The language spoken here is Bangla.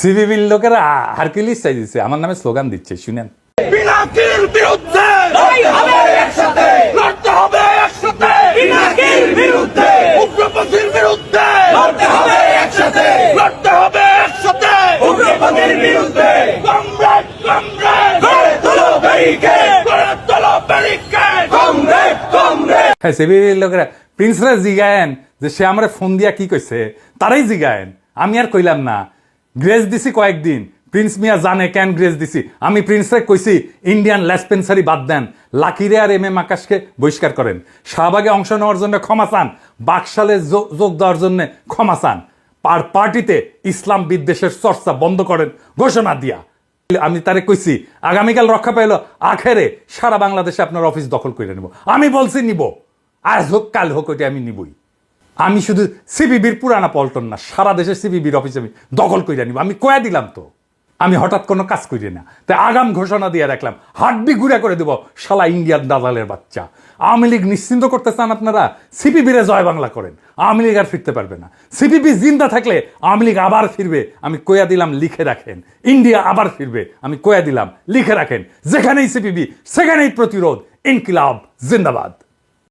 সিভিবির লোকেরা হারকিলিস চাই দিচ্ছে আমার নামে স্লোগান দিচ্ছে শুনেন। পিনাকির বিরুদ্ধে লড়াই হবে একসাথে। লড়তে হবে একসাথে। পিনাকির বিরুদ্ধে। উগ্রপন্থীর বিরুদ্ধে লড়তে হবে একসাথে। লড়তে হবে একসাথে। উগ্রপন্থীর বিরুদ্ধে। Comrade comrade. গড়ে তোলো ব্যারিকেড। গড়ে তোলো ব্যারিকেড। Comrade comrade. হ্যাঁ সিভিবির লোকেরা প্রিন্সরা জিগায়েন যে সে আমরা ফোন দিয়া কি কইছে? তারাই জিগায়েন। আমি আর কইলাম না। গ্রেস দিছি কয়েকদিন প্রিন্স মিয়া জানে কেন গ্রেস দিছি। আমি প্রিন্সরে কইছি ইন্ডিয়ান লেসপেন্সারি বাদ দেন। লাকিরে আর এম এম আকাশকে বহিষ্কার করেন। শাহবাগে অংশ নেওয়ার জন্য ক্ষমা চান। বাকশালে যোগ দেওয়ার জন্য ক্ষমা চান। পার পার্টিতে ইসলাম বিদ্বেষের চর্চা বন্ধ করেন। ঘোষণা দিয়া। আমি তারে কইছি, আগামীকাল রক্ষা পাইল, আখেরে সারা বাংলাদেশে আপনার অফিস দখল করে নেব। আমি বলছি নিব। আজ হোক, কাল হোক ওইটা আমি নিবই। আমি শুধু সিবিবির পুরানা পল্টন না, সারা দেশে সিবিবির অফিস আমি দখল করে নিব। আমি কয়া দিলাম তো? আমি হঠাৎ কোনো কাজ করি না। তাই আগাম ঘোষণা দিয়ে রাখলাম, হাড্ডি ঘুরে করে দেব শালা ইন্ডিয়ান দালালের বাচ্চা। আওয়ামী লীগ নিশ্চিন্ত করতে চান আপনারা? সিপিবিরে জয় বাংলা করেন। আওয়ামী লীগ আর ফিরতে পারবে না। সিপিবি জিন্দা থাকলে আওয়ামী লীগ আবার ফিরবে, আমি কয়া দিলাম, লিখে রাখেন। ইন্ডিয়া আবার ফিরবে, আমি কয়া দিলাম, লিখে রাখেন। যেখানেই সিপিবি, সেখানেই প্রতিরোধ, ইনকিলাব, জিন্দাবাদ।